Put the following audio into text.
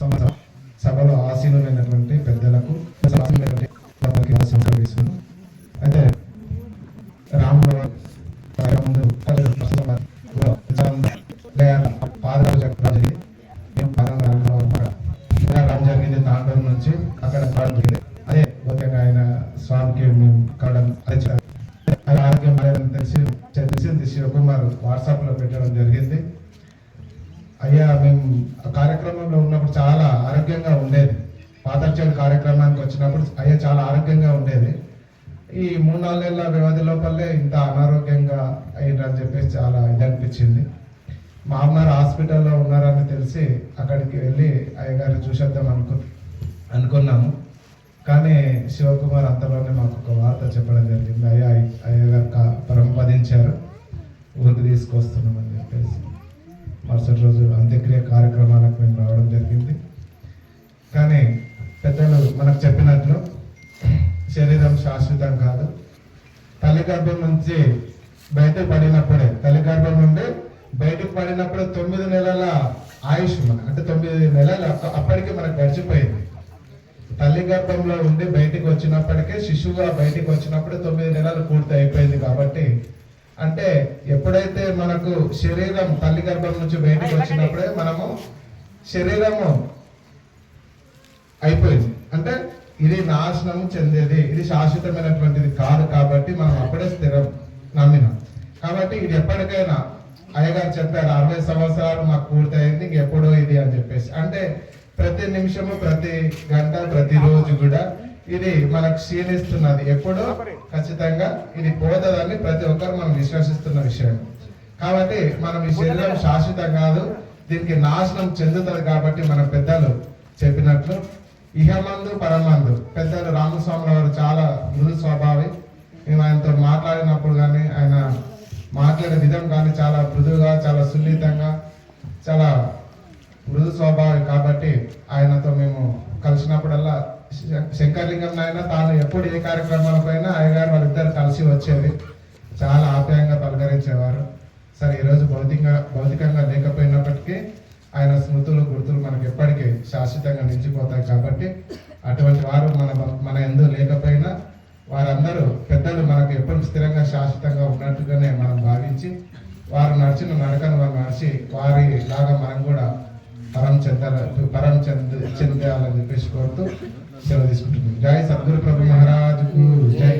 సమాజ సభలో ఆసీనులైనటువంటి పెద్దలకు ఆసీనులైనటువంటి అయితే ప్రస్తుతం మేము జరిగింది నుంచి అక్కడ పాదం అదే ముఖ్యంగా ఆయన స్వామికి మేము కావడం ఆయన ఆరోగ్యం తెలిసి తెలిసింది శివకుమార్ వాట్సాప్లో పెట్టడం జరిగింది. అయ్యా మేము ఆ కార్యక్రమంలో ఉన్నప్పుడు చాలా ఆరోగ్యంగా ఉండేది. పాతర్చేడు కార్యక్రమానికి వచ్చినప్పుడు అయ్యా చాలా ఆరోగ్యంగా ఉండేది. ఈ మూడు నాలుగు నెలల వ్యవధి లోపలే ఇంత అనారోగ్యంగా అయ్యిందని చెప్పేసి చాలా ఇది అనిపించింది. మా అమ్మారు హాస్పిటల్లో ఉన్నారని తెలిసి అక్కడికి వెళ్ళి అయ్యగారు చూసేద్దాం అనుకు అనుకున్నాము. కానీ శివకుమార్ అంతలోనే మాకు ఒక వార్త చెప్పడం జరిగింది. అయ్యా అయ్యగారు పరంపదించారు ఊరికి తీసుకొస్తున్నామని చెప్పేసి. మరుసటి రోజు అంత్యక్రియ కార్యక్రమాలకు మేము రావడం జరిగింది. కానీ పెద్దలు మనకు చెప్పినట్లు శరీరం శాశ్వతం కాదు. తల్లి గర్భం నుంచి బయటకు పడినప్పుడే తల్లి గర్భం నుండి బయటకు పడినప్పుడు తొమ్మిది నెలల ఆయుష్ మన అంటే తొమ్మిది నెలలు అప్ప- అప్పటికి మనకు గడిచిపోయింది. తల్లి గర్భంలో ఉండి బయటికి వచ్చినప్పటికే శిశువుగా బయటికి వచ్చినప్పుడు తొమ్మిది నెలలు పూర్తి అయిపోయింది కాబట్టి అంటే ఎప్పుడైతే మనకు శరీరం తల్లి గర్భం నుంచి బయటికి వచ్చినప్పుడే మనము శరీరము అయిపోయింది. అంటే ఇది నాశనం చెందేది ఇది శాశ్వతమైనటువంటిది కాదు కాబట్టి మనం అప్పుడే స్థిరం నమ్మినాం. కాబట్టి ఇది ఎప్పటికైనా అయ్యగారు చెప్పారు అరవై సంవత్సరాలు మాకు పూర్తయింది ఇంకెప్పుడో ఇది అని చెప్పేసి. అంటే ప్రతి నిమిషము ప్రతి గంట ప్రతి రోజు కూడా ఇది మనకు క్షీణిస్తున్నది. ఎప్పుడు? ఖచ్చితంగా ఇది పోతుందని ప్రతి ఒక్కరు మనం విశ్వసిస్తున్న విషయం. కాబట్టి మనం ఈ శరీరం శాశ్వతం కాదు దీనికి నాశనం చెందుతుంది కాబట్టి మన పెద్దలు చెప్పినట్లు. ఇహమందు పరమందు. పెద్దలు రామస్వామి వారు చాలా మృదు స్వభావి. మేము ఆయనతో మాట్లాడినప్పుడు కానీ ఆయన మాట్లాడే విధం కానీ చాలా మృదువుగా చాలా సున్నితంగా చాలా మృదు స్వభావి కాబట్టి ఆయనతో మేము కలిసినప్పుడల్లా శ- శంకర్లింగం నాయన తాను ఎప్పుడు ఏ కార్యక్రమాలపైన అయ్యగారు వాళ్ళిద్దరు కలిసి వచ్చేది. చాలా ఆప్యాయంగా పలకరించేవారు. సరే ఈరోజు భౌతికంగా భౌతికంగా లేకపోయినప్పటికీ ఆయన స్మృతులు గుర్తులు మనకు ఎప్పటికీ శాశ్వతంగా నిలిచిపోతాయి కాబట్టి అటువంటి వారు మన మన ఎందు లేకపోయినా వారందరూ పెద్దలు మనకు ఎప్పుడు స్థిరంగా శాశ్వతంగా ఉన్నట్టుగానే మనం భావించి వారు నడిచిన నడకను మనం నడిచి వారి లాగా మనం కూడా పరం చెందాల పరం చెంద చెందాలని చెప్పేసి కోరుతూ సెలవు తీసుకుంటున్నాం. జై సద్గురు ప్రభు మహారాజుకు జై.